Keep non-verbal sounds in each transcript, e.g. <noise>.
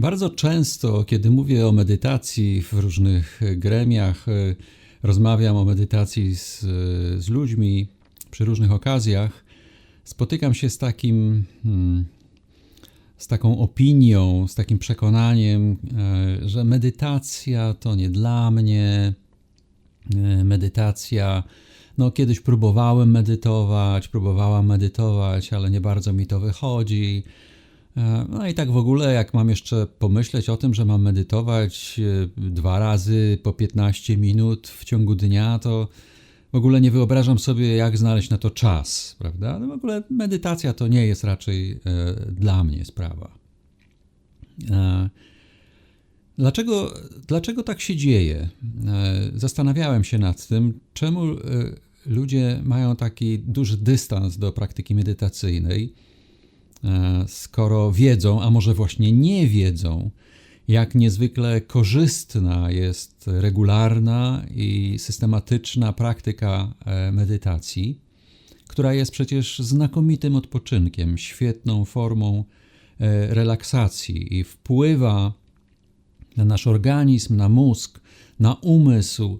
Bardzo często, kiedy mówię o medytacji w różnych gremiach, e, rozmawiam o medytacji z, z ludźmi przy różnych okazjach, spotykam się z takim, hmm, z taką opinią, z takim przekonaniem, e, że medytacja to nie dla mnie. E, medytacja, no kiedyś próbowałem medytować, próbowałam medytować, ale nie bardzo mi to wychodzi. E, no i tak w ogóle, jak mam jeszcze pomyśleć o tym, że mam medytować dwa razy po 15 minut w ciągu dnia, to w ogóle nie wyobrażam sobie, jak znaleźć na to czas, prawda? No w ogóle medytacja to nie jest raczej e, dla mnie sprawa. E, dlaczego, dlaczego tak się dzieje? E, zastanawiałem się nad tym, czemu e, ludzie mają taki duży dystans do praktyki medytacyjnej, e, skoro wiedzą, a może właśnie nie wiedzą, jak niezwykle korzystna jest regularna i systematyczna praktyka e, medytacji, która jest przecież znakomitym odpoczynkiem, świetną formą e, relaksacji i wpływa na nasz organizm, na mózg, na umysł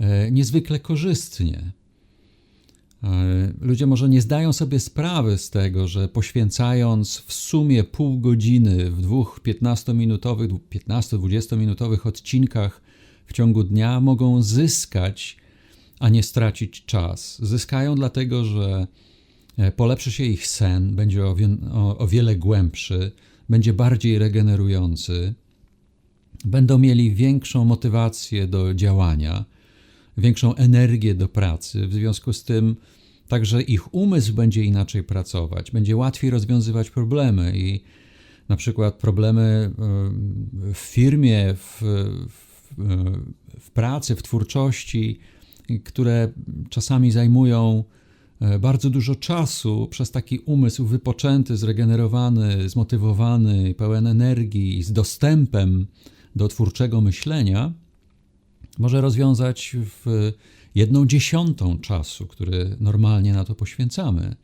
e, niezwykle korzystnie. E, ludzie może nie zdają sobie sprawy z tego, że poświęcając w sumie pół godziny w dwóch 15-minutowych, 15-20 minutowych odcinkach w ciągu dnia mogą zyskać, a nie stracić czas. Zyskają dlatego, że e, polepszy się ich sen, będzie o, o, o wiele głębszy, będzie bardziej regenerujący, będą mieli większą motywację do działania, większą energię do pracy. W związku z tym Także ich umysł będzie inaczej pracować, będzie łatwiej rozwiązywać problemy i na przykład problemy e, w firmie, w, w, w pracy, w twórczości, które czasami zajmują e, bardzo dużo czasu przez taki umysł wypoczęty, zregenerowany, zmotywowany, pełen energii, z dostępem do twórczego myślenia, może rozwiązać w jedną dziesiątą czasu, który normalnie na to poświęcamy.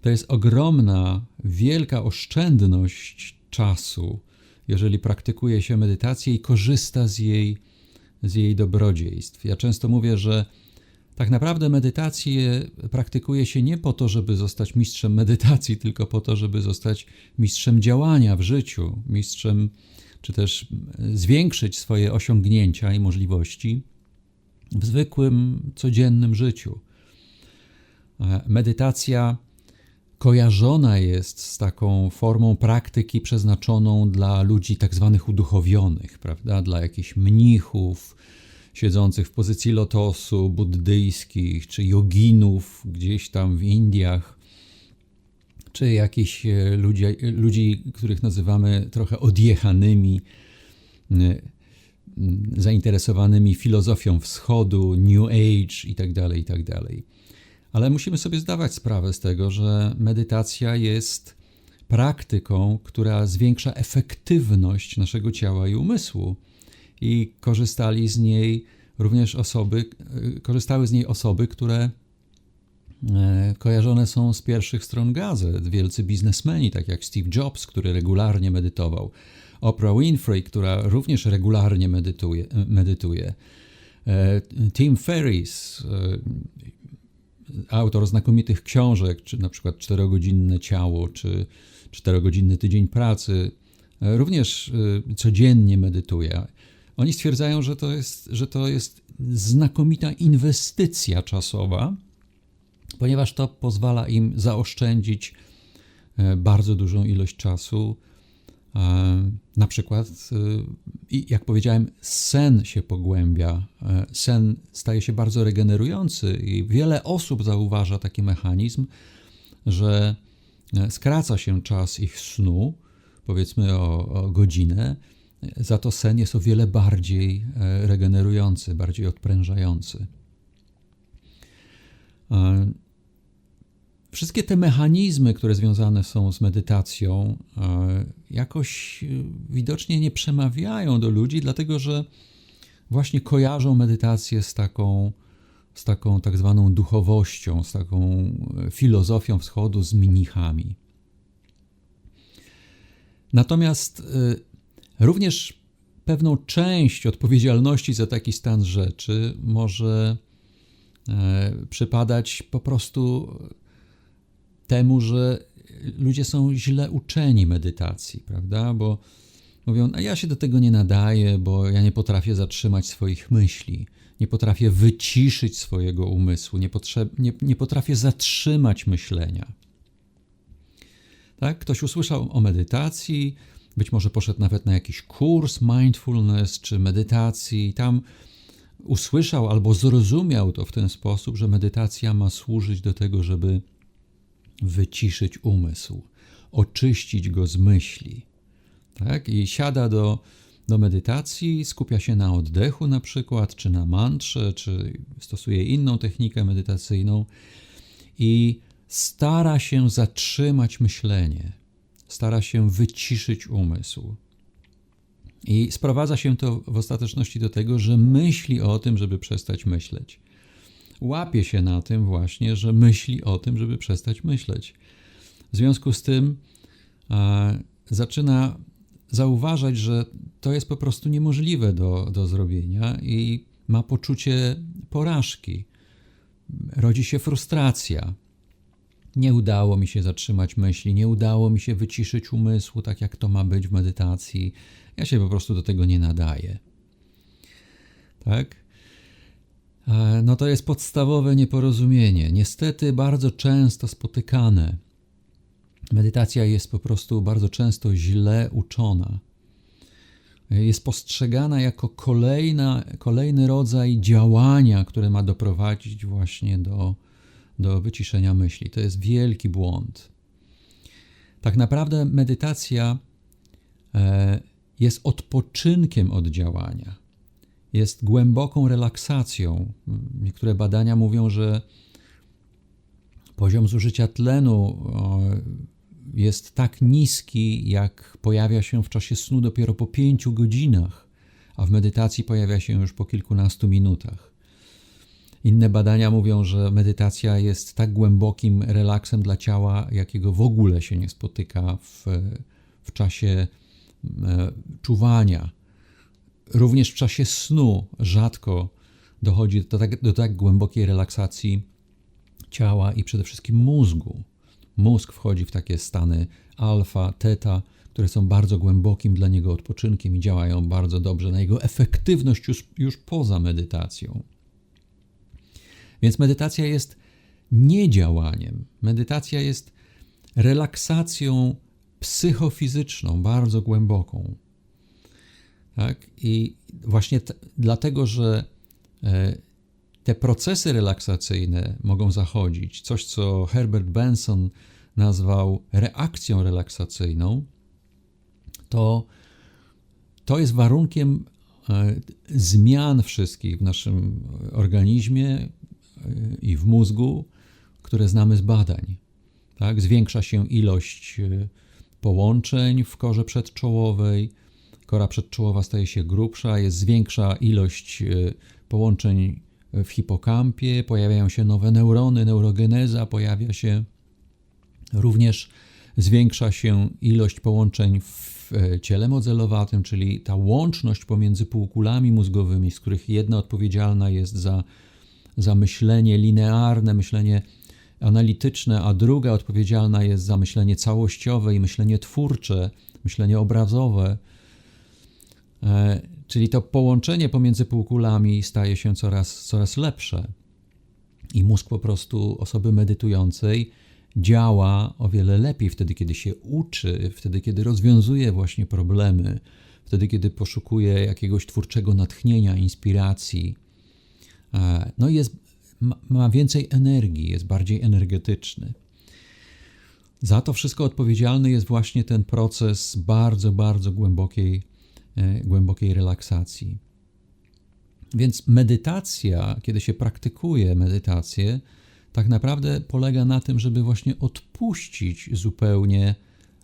To jest ogromna, wielka oszczędność czasu, jeżeli praktykuje się medytację i korzysta z jej, z jej dobrodziejstw. Ja często mówię, że tak naprawdę medytację praktykuje się nie po to, żeby zostać mistrzem medytacji, <laughs> tylko po to, żeby zostać mistrzem działania w życiu, mistrzem, czy też zwiększyć swoje osiągnięcia i możliwości w zwykłym, codziennym życiu. E, medytacja kojarzona jest z taką formą praktyki przeznaczoną dla ludzi tak zwanych uduchowionych, prawda? Dla jakichś mnichów siedzących w pozycji lotosu, buddyjskich, czy joginów gdzieś tam w Indiach, czy jakichś e, ludzi, ludzi których nazywamy trochę odjechanymi e, zainteresowanymi filozofią wschodu, New Age itd., tak itd. Tak Ale musimy sobie zdawać sprawę z tego, że medytacja jest praktyką, która zwiększa efektywność naszego ciała i umysłu. I korzystali z niej również osoby, korzystały z niej osoby, które e, kojarzone są z pierwszych stron gazet. Wielcy biznesmeni, tak jak Steve Jobs, który regularnie medytował, Oprah Winfrey, która również regularnie medytuje. medytuje. E, Tim Ferriss, e, autor znakomitych książek, czy na przykład Czterogodzinne ciało, czy Czterogodzinny tydzień pracy, e, również codziennie medytuje. Oni stwierdzają, że to jest, że to jest znakomita inwestycja czasowa, ponieważ to pozwala im zaoszczędzić bardzo dużą ilość czasu. E, na przykład, e, jak powiedziałem, sen się pogłębia, e, sen staje się bardzo regenerujący i wiele osób zauważa taki mechanizm, że skraca się czas ich snu, powiedzmy o, o godzinę, za to sen jest o wiele bardziej regenerujący, bardziej odprężający. Wszystkie te mechanizmy, które związane są z medytacją, e, jakoś e, widocznie nie przemawiają do ludzi, dlatego że właśnie kojarzą medytację z taką, z taką tak zwaną duchowością, z taką filozofią wschodu, z mnichami. Natomiast również pewną część odpowiedzialności za taki stan rzeczy może e, przypadać po prostu temu, że ludzie są źle uczeni medytacji, prawda? Bo mówią, a ja się do tego nie nadaję, bo ja nie potrafię zatrzymać swoich myśli, nie potrafię wyciszyć swojego umysłu, nie, nie, nie potrafię zatrzymać myślenia. Tak? Ktoś usłyszał o medytacji, być może poszedł nawet na jakiś kurs mindfulness czy medytacji, tam usłyszał albo zrozumiał to w ten sposób, że medytacja ma służyć do tego, żeby wyciszyć umysł, oczyścić go z myśli. Tak? I siada do, do medytacji, skupia się na oddechu na przykład, czy na mantrze, czy stosuje inną technikę medytacyjną i stara się zatrzymać myślenie, stara się wyciszyć umysł. I sprowadza się to w ostateczności do tego, że myśli o tym, żeby przestać myśleć. Łapie się na tym właśnie, że myśli o tym, żeby przestać myśleć. W związku z tym e, zaczyna zauważać, że to jest po prostu niemożliwe do, do zrobienia i ma poczucie porażki. Rodzi się frustracja. Nie udało mi się zatrzymać myśli, nie udało mi się wyciszyć umysłu, tak jak to ma być w medytacji. Ja się po prostu do tego nie nadaję. Tak? E, no to jest podstawowe nieporozumienie, niestety bardzo często spotykane. Medytacja jest po prostu bardzo często źle uczona. Jest postrzegana jako kolejna, kolejny rodzaj działania, które ma doprowadzić właśnie do, do wyciszenia myśli. To jest wielki błąd. Tak naprawdę medytacja e, jest odpoczynkiem od działania, jest głęboką relaksacją. Niektóre badania mówią, że poziom zużycia tlenu jest tak niski, jak pojawia się w czasie snu dopiero po pięciu godzinach, a w medytacji pojawia się już po kilkunastu minutach. Inne badania mówią, że medytacja jest tak głębokim relaksem dla ciała, jakiego w ogóle się nie spotyka w, w czasie e, czuwania. Również w czasie snu rzadko dochodzi do tak, do tak głębokiej relaksacji ciała i przede wszystkim mózgu. Mózg wchodzi w takie stany alfa, teta, które są bardzo głębokim dla niego odpoczynkiem i działają bardzo dobrze na jego efektywność już, już poza medytacją. Więc medytacja jest nie działaniem. Medytacja jest relaksacją psychofizyczną, bardzo głęboką. Tak? I właśnie t- dlatego, że e, te procesy relaksacyjne mogą zachodzić, coś co Herbert Benson nazwał reakcją relaksacyjną, to, to jest warunkiem e, zmian wszystkich w naszym organizmie e, i w mózgu, które znamy z badań. Tak? Zwiększa się ilość połączeń w korze przedczołowej, kora przedczołowa staje się grubsza, jest zwiększa ilość połączeń w hipokampie, pojawiają się nowe neurony, neurogeneza pojawia się, również zwiększa się ilość połączeń w e, ciele modelowatym, czyli ta łączność pomiędzy półkulami mózgowymi, z których jedna odpowiedzialna jest za, za myślenie linearne, myślenie analityczne, a druga odpowiedzialna jest za myślenie całościowe i myślenie twórcze, myślenie obrazowe. E, czyli to połączenie pomiędzy półkulami staje się coraz, coraz lepsze. I mózg po prostu osoby medytującej działa o wiele lepiej wtedy, kiedy się uczy, wtedy, kiedy rozwiązuje właśnie problemy, wtedy, kiedy poszukuje jakiegoś twórczego natchnienia, inspiracji. E, no jest, ma więcej energii, jest bardziej energetyczny. Za to wszystko odpowiedzialny jest właśnie ten proces bardzo, bardzo głębokiej głębokiej relaksacji. Więc medytacja, kiedy się praktykuje medytację, tak naprawdę polega na tym, żeby właśnie odpuścić zupełnie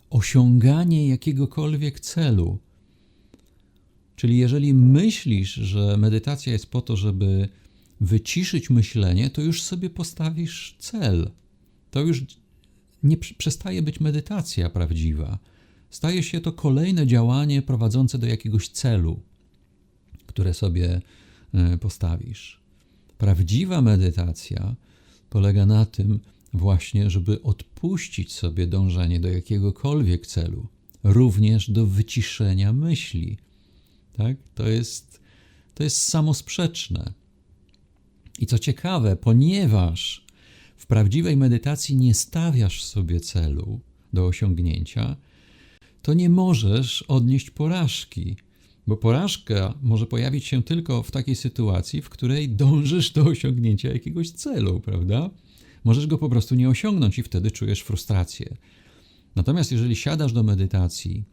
osiąganie jakiegokolwiek celu. Czyli jeżeli myślisz, że medytacja jest po to, żeby wyciszyć myślenie, to już sobie postawisz cel. To już nie przestaje być medytacja prawdziwa Staje się to kolejne działanie prowadzące do jakiegoś celu, które sobie e, postawisz. Prawdziwa medytacja polega na tym właśnie, żeby odpuścić sobie dążenie do jakiegokolwiek celu, również do wyciszenia myśli. Tak? To, jest, to jest samosprzeczne. I co ciekawe, ponieważ w prawdziwej medytacji nie stawiasz sobie celu do osiągnięcia, to nie możesz odnieść porażki, bo porażka może pojawić się tylko w takiej sytuacji, w której dążysz do osiągnięcia jakiegoś celu, prawda? Możesz go po prostu nie osiągnąć i wtedy czujesz frustrację. Natomiast jeżeli siadasz do medytacji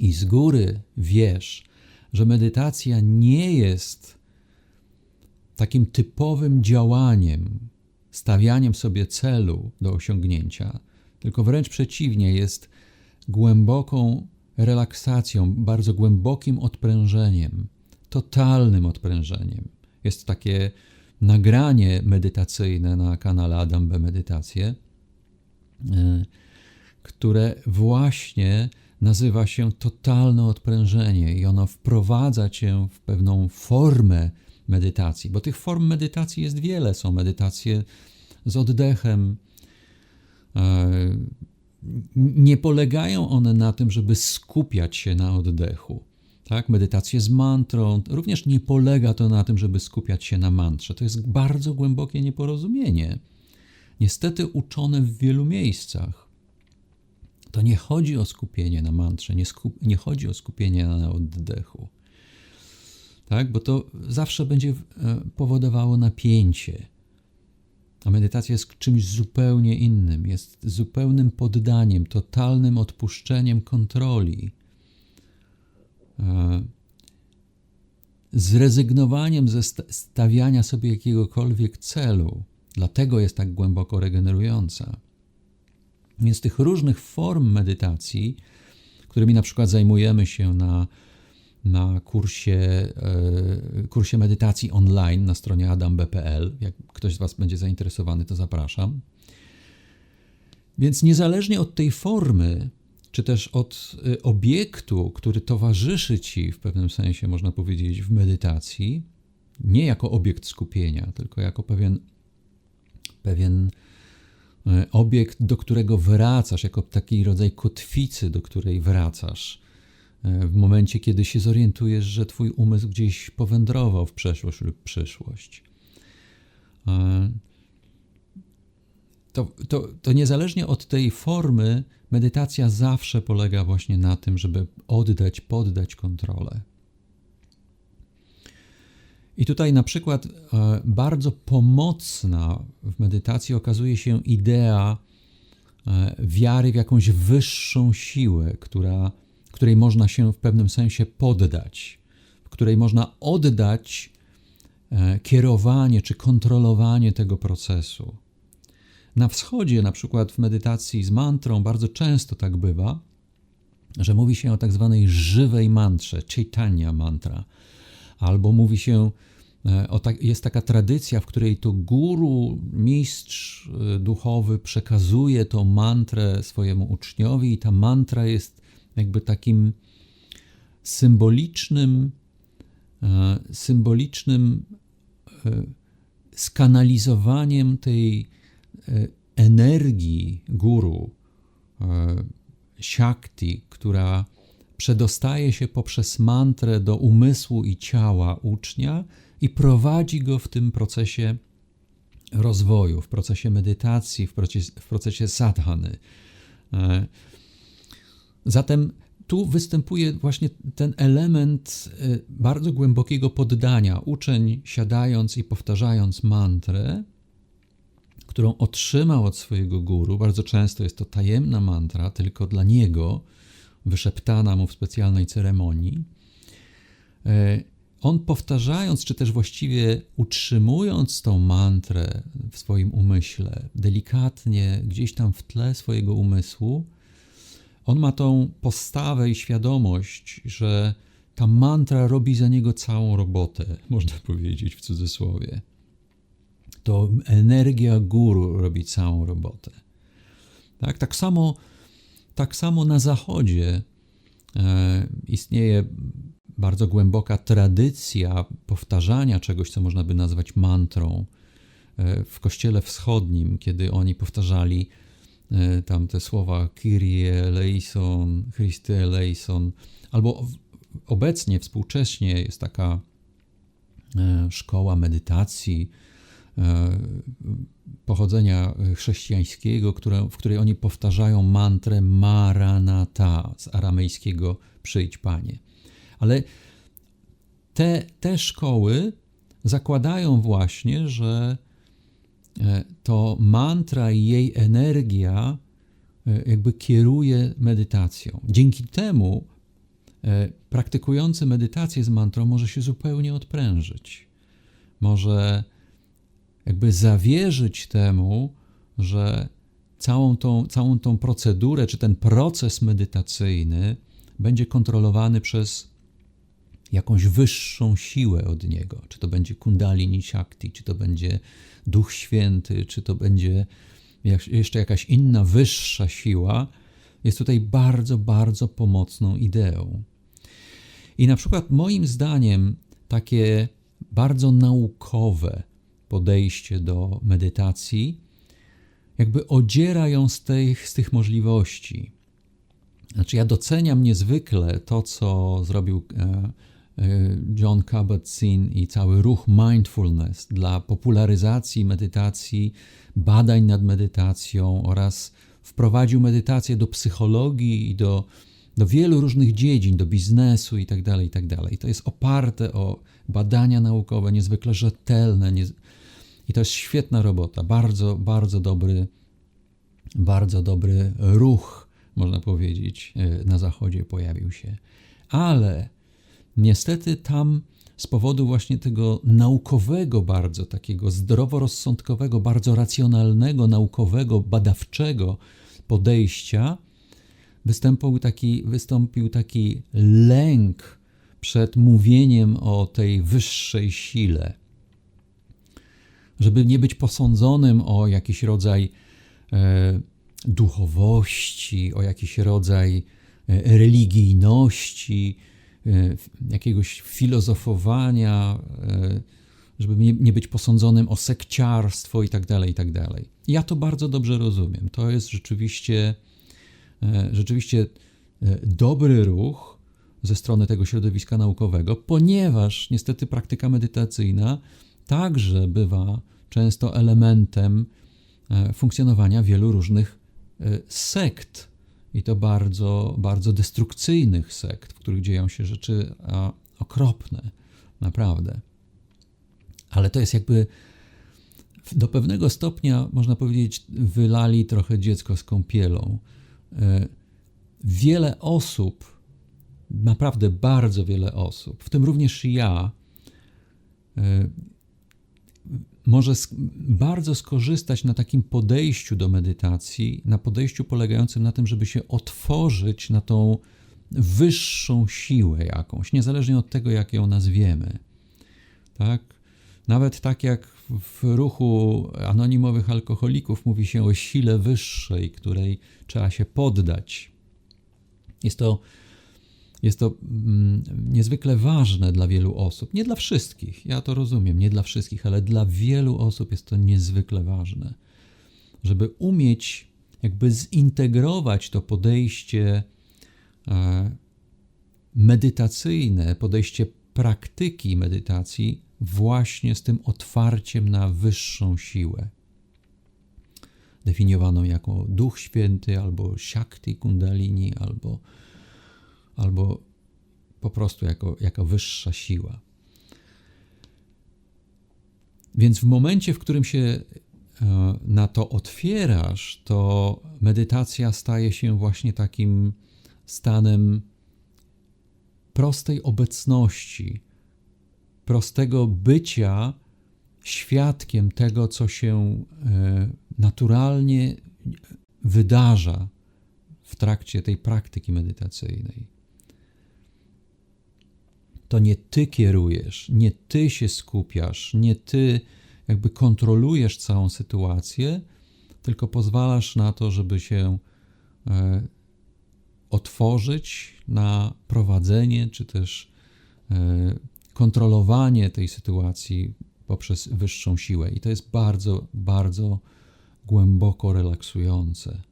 i z góry wiesz, że medytacja nie jest takim typowym działaniem, stawianiem sobie celu do osiągnięcia, tylko wręcz przeciwnie, jest głęboką relaksacją, bardzo głębokim odprężeniem, totalnym odprężeniem. Jest takie nagranie medytacyjne na kanale Adam B. Medytacje, e, które właśnie nazywa się totalne odprężenie i ono wprowadza cię w pewną formę medytacji, bo tych form medytacji jest wiele. Są medytacje z oddechem. Nie polegają one na tym, żeby skupiać się na oddechu. Tak? Medytacje z mantrą również nie polega to na tym, żeby skupiać się na mantrze. To jest bardzo głębokie nieporozumienie. Niestety uczone w wielu miejscach. To nie chodzi o skupienie na mantrze, nie, skup, nie chodzi o skupienie na oddechu tak? bo to zawsze będzie e, powodowało napięcie. A medytacja jest czymś zupełnie innym, jest zupełnym poddaniem, totalnym odpuszczeniem kontroli, e, zrezygnowaniem ze stawiania sobie jakiegokolwiek celu. Dlatego jest tak głęboko regenerująca. Więc tych różnych form medytacji, którymi na przykład zajmujemy się na na kursie, e, kursie medytacji online na stronie adamb.pl. Jak ktoś z Was będzie zainteresowany, to zapraszam. Więc niezależnie od tej formy, czy też od e, obiektu, który towarzyszy Ci w pewnym sensie, można powiedzieć, w medytacji, nie jako obiekt skupienia, tylko jako pewien, pewien e, obiekt, do którego wracasz, jako taki rodzaj kotwicy, do której wracasz w momencie, kiedy się zorientujesz, że Twój umysł gdzieś powędrował w przeszłość lub przyszłość. E, to, to, to niezależnie od tej formy, medytacja zawsze polega właśnie na tym, żeby oddać, poddać kontrolę. I tutaj na przykład e, bardzo pomocna w medytacji okazuje się idea wiary w jakąś wyższą siłę, która której można się w pewnym sensie poddać, w której można oddać e, kierowanie czy kontrolowanie tego procesu. Na wschodzie, na przykład w medytacji z mantrą, bardzo często tak bywa, że mówi się o tak zwanej żywej mantrze, Chaitanya mantra, albo mówi się, e, o tak, jest taka tradycja, w której to guru, mistrz e, duchowy przekazuje tą mantrę swojemu uczniowi i ta mantra jest jakby takim symbolicznym, e, symbolicznym e, skanalizowaniem tej e, energii guru, Shakti, która przedostaje się poprzez mantrę do umysłu i ciała ucznia i prowadzi go w tym procesie rozwoju, w procesie medytacji, w procesie, w procesie sadhany. Zatem tu występuje właśnie ten element y, bardzo głębokiego poddania. Uczeń, siadając i powtarzając mantrę, którą otrzymał od swojego guru, bardzo często jest to tajemna mantra, tylko dla niego, wyszeptana mu w specjalnej ceremonii. Y, on powtarzając, czy też właściwie utrzymując tą mantrę w swoim umyśle, delikatnie gdzieś tam w tle swojego umysłu, on ma tą postawę i świadomość, że ta mantra robi za niego całą robotę, <laughs> można powiedzieć w cudzysłowie. To energia guru robi całą robotę. Tak, tak samo tak samo na Zachodzie e, istnieje bardzo głęboka tradycja powtarzania czegoś, co można by nazwać mantrą. E, w kościele wschodnim, kiedy oni powtarzali tam te słowa Kyrie eleison, Christe eleison, albo obecnie, współcześnie jest taka e, szkoła medytacji pochodzenia chrześcijańskiego, które, w której oni powtarzają mantrę Maranata z aramejskiego przyjdź Panie. Ale te, te szkoły zakładają właśnie, że E, to mantra i jej energia e, jakby kieruje medytacją. Dzięki temu e, praktykujący medytację z mantrą może się zupełnie odprężyć. Może jakby zawierzyć temu, że całą tą, całą tą procedurę, czy ten proces medytacyjny będzie kontrolowany przez jakąś wyższą siłę od niego. Czy to będzie Kundalini Shakti, czy to będzie Duch Święty, czy to będzie jeszcze jakaś inna, wyższa siła, jest tutaj bardzo, bardzo pomocną ideą. I na przykład moim zdaniem takie bardzo naukowe podejście do medytacji jakby odziera ją z tych, z tych możliwości. Znaczy, ja doceniam niezwykle to, co zrobił e, John Kabat-Zinn i cały ruch mindfulness dla popularyzacji medytacji, badań nad medytacją oraz wprowadził medytację do psychologii i do, do wielu różnych dziedzin, do biznesu itd., tak itd. Tak to jest oparte o badania naukowe, niezwykle rzetelne nie... i to jest świetna robota, bardzo, bardzo dobry, bardzo dobry ruch, można powiedzieć, e, na Zachodzie pojawił się. Ale Niestety tam z powodu właśnie tego naukowego, bardzo takiego zdroworozsądkowego, bardzo racjonalnego, naukowego, badawczego podejścia, wystąpił taki, wystąpił taki lęk przed mówieniem o tej wyższej sile. Żeby nie być posądzonym o jakiś rodzaj e, duchowości, o jakiś rodzaj e, religijności, jakiegoś filozofowania, e, żeby nie, być posądzonym o sekciarstwo i tak dalej, i tak. Ja to bardzo dobrze rozumiem. To jest rzeczywiście, e, rzeczywiście dobry ruch ze strony tego środowiska naukowego, ponieważ niestety praktyka medytacyjna także bywa często elementem funkcjonowania wielu różnych sekt i to bardzo, bardzo destrukcyjnych sekt, w których dzieją się rzeczy okropne, naprawdę. Ale to jest jakby do pewnego stopnia, można powiedzieć, wylali trochę dziecko z kąpielą. E, wiele osób, naprawdę bardzo wiele osób, w tym również ja, e, może bardzo skorzystać na takim podejściu do medytacji, na podejściu polegającym na tym, żeby się otworzyć na tą wyższą siłę jakąś, niezależnie od tego, jak ją nazwiemy. Tak? Nawet tak jak w ruchu anonimowych alkoholików mówi się o sile wyższej, której trzeba się poddać. Jest to jest to mm, niezwykle ważne dla wielu osób. Nie dla wszystkich, ja to rozumiem, nie dla wszystkich, ale dla wielu osób jest to niezwykle ważne, żeby umieć jakby zintegrować to podejście e, medytacyjne, podejście praktyki medytacji właśnie z tym otwarciem na wyższą siłę. Definiowaną jako Duch Święty, albo Shakti Kundalini, albo albo po prostu jako, jako wyższa siła. Więc w momencie, w którym się e, na to otwierasz, to medytacja staje się właśnie takim stanem prostej obecności, prostego bycia świadkiem tego, co się e, naturalnie wydarza w trakcie tej praktyki medytacyjnej to nie ty kierujesz, nie ty się skupiasz, nie ty jakby kontrolujesz całą sytuację, tylko pozwalasz na to, żeby się e, otworzyć na prowadzenie, czy też e, kontrolowanie tej sytuacji poprzez wyższą siłę. I to jest bardzo, bardzo głęboko relaksujące.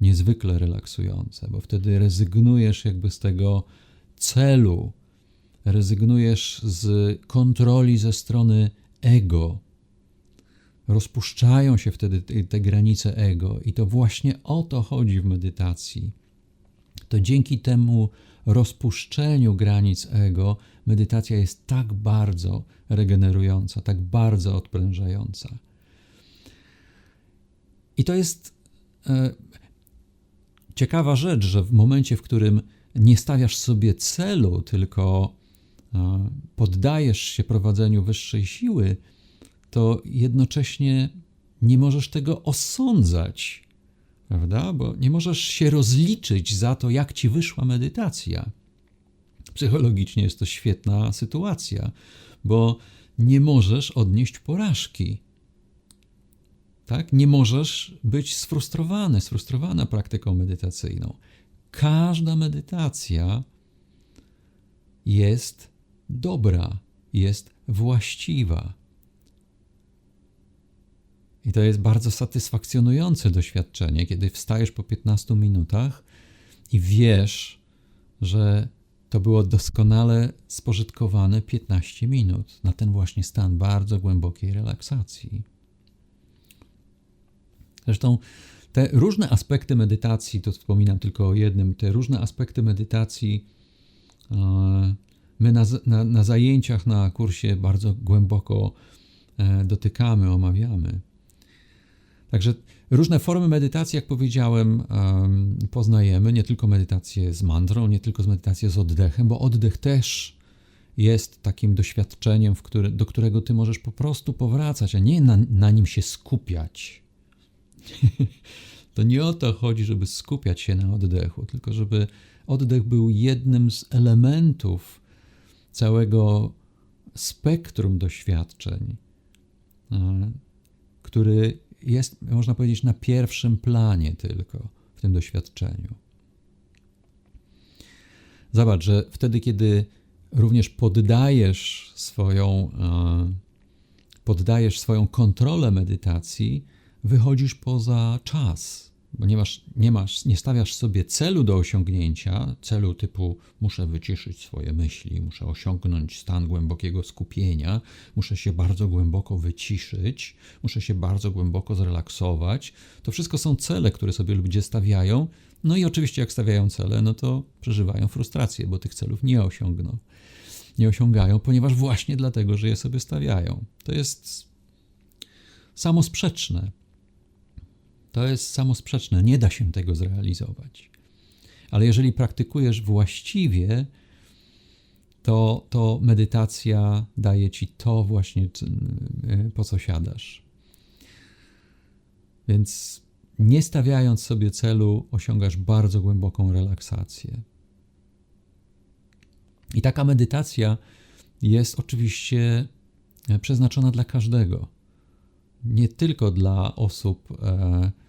Niezwykle relaksujące, bo wtedy rezygnujesz jakby z tego celu, rezygnujesz z kontroli ze strony ego. Rozpuszczają się wtedy te, te granice ego, i to właśnie o to chodzi w medytacji. To dzięki temu rozpuszczeniu granic ego, medytacja jest tak bardzo regenerująca, tak bardzo odprężająca. I to jest e, ciekawa rzecz, że w momencie, w którym nie stawiasz sobie celu, tylko poddajesz się prowadzeniu wyższej siły, to jednocześnie nie możesz tego osądzać, prawda? Bo nie możesz się rozliczyć za to, jak ci wyszła medytacja. Psychologicznie jest to świetna sytuacja, bo nie możesz odnieść porażki. Tak? Nie możesz być sfrustrowany, sfrustrowana praktyką medytacyjną. Każda medytacja jest dobra, jest właściwa. I to jest bardzo satysfakcjonujące doświadczenie, kiedy wstajesz po 15 minutach i wiesz, że to było doskonale spożytkowane 15 minut na ten właśnie stan bardzo głębokiej relaksacji. Zresztą te różne aspekty medytacji, to wspominam tylko o jednym, te różne aspekty medytacji e, my na, na, na zajęciach na kursie bardzo głęboko e, dotykamy, omawiamy. Także różne formy medytacji, jak powiedziałem, poznajemy, nie tylko medytację z mantrą, nie tylko z medytację z oddechem, bo oddech też jest takim doświadczeniem, który, do którego ty możesz po prostu powracać, a nie na, na nim się skupiać. <laughs> to nie o to chodzi, żeby skupiać się na oddechu, tylko żeby oddech był jednym z elementów całego spektrum doświadczeń, który jest, można powiedzieć, na pierwszym planie tylko w tym doświadczeniu. Zobacz, że wtedy, kiedy również poddajesz swoją, e, poddajesz swoją kontrolę medytacji, wychodzisz poza czas, bo nie masz, nie masz, nie stawiasz sobie celu do osiągnięcia, celu typu muszę wyciszyć swoje myśli, muszę osiągnąć stan głębokiego skupienia, muszę się bardzo głęboko wyciszyć, muszę się bardzo głęboko zrelaksować. To wszystko są cele, które sobie ludzie stawiają. No i oczywiście, jak stawiają cele, no to przeżywają frustrację, bo tych celów nie osiągną. Nie osiągają, ponieważ właśnie dlatego, że je sobie stawiają. To jest samosprzeczne. To jest samosprzeczne, nie da się tego zrealizować. Ale jeżeli praktykujesz właściwie, to, to medytacja daje ci to właśnie, po co siadasz. Więc nie stawiając sobie celu, osiągasz bardzo głęboką relaksację. I taka medytacja jest oczywiście przeznaczona dla każdego. Nie tylko dla osób, e,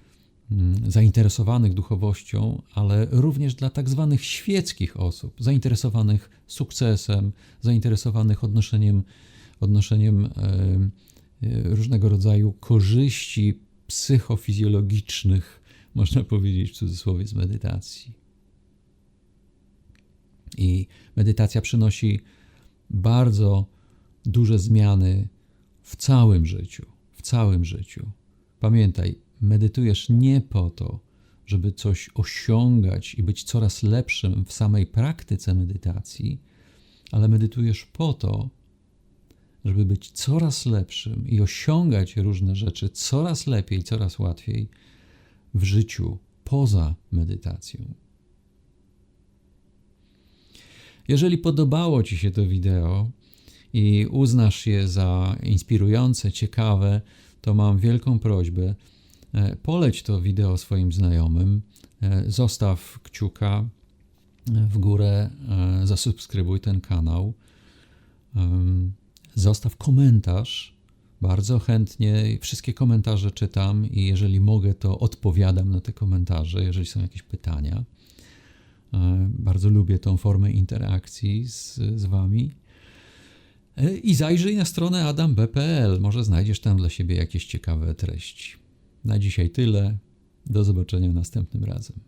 zainteresowanych duchowością, ale również dla tak zwanych świeckich osób, zainteresowanych sukcesem, zainteresowanych odnoszeniem, odnoszeniem e, e, różnego rodzaju korzyści psychofizjologicznych, <laughs> można powiedzieć w cudzysłowie, z medytacji. I medytacja przynosi bardzo duże zmiany w całym życiu. W całym życiu. Pamiętaj, medytujesz nie po to, żeby coś osiągać i być coraz lepszym w samej praktyce medytacji, ale medytujesz po to, żeby być coraz lepszym i osiągać różne rzeczy coraz lepiej, coraz łatwiej w życiu poza medytacją. Jeżeli podobało Ci się to wideo i uznasz je za inspirujące, ciekawe, to mam wielką prośbę, poleć to wideo swoim znajomym, e, zostaw kciuka e, w górę, zasubskrybuj ten kanał, zostaw komentarz. Bardzo chętnie wszystkie komentarze czytam i jeżeli mogę, to odpowiadam na te komentarze, jeżeli są jakieś pytania. E, Bardzo lubię tą formę interakcji z, z Wami. E, I zajrzyj na stronę adamb.pl. Może znajdziesz tam dla siebie jakieś ciekawe treści. Na dzisiaj tyle. Do zobaczenia następnym razem.